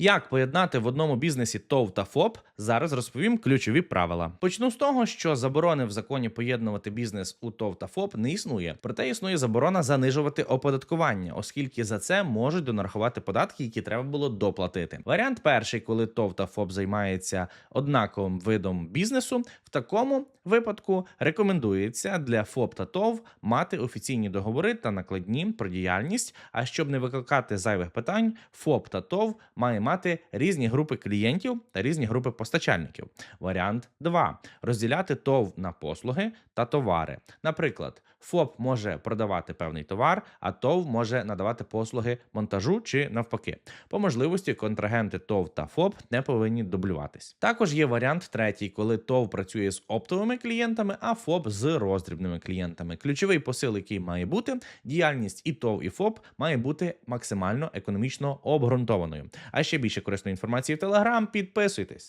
Як поєднати в одному бізнесі ТОВ та ФОП? Зараз розповім ключові правила. Почну з того, що заборони в законі поєднувати бізнес у ТОВ та ФОП не існує. Проте існує заборона занижувати оподаткування, оскільки за це можуть донарахувати податки, які треба було доплатити. Варіант перший, коли ТОВ та ФОП займається однаковим видом бізнесу, в такому випадку рекомендується для ФОП та ТОВ мати офіційні договори та накладні про діяльність. А щоб не викликати зайвих питань, ФОП та ТОВ має мати різні групи клієнтів та різні групи постачальників. Варіант 2. розділяти ТОВ на послуги та товари. Наприклад, ФОП може продавати певний товар, а ТОВ може надавати послуги монтажу чи навпаки. По можливості контрагенти ТОВ та ФОП не повинні дублюватись. Також є варіант третій, коли ТОВ працює з оптовими клієнтами, а ФОП з роздрібними клієнтами. Ключовий посил, який має бути, діяльність і ТОВ, і ФОП має бути максимально економічно обґрунтованою. А ще більше корисної інформації в Телеграм. Підписуйтесь.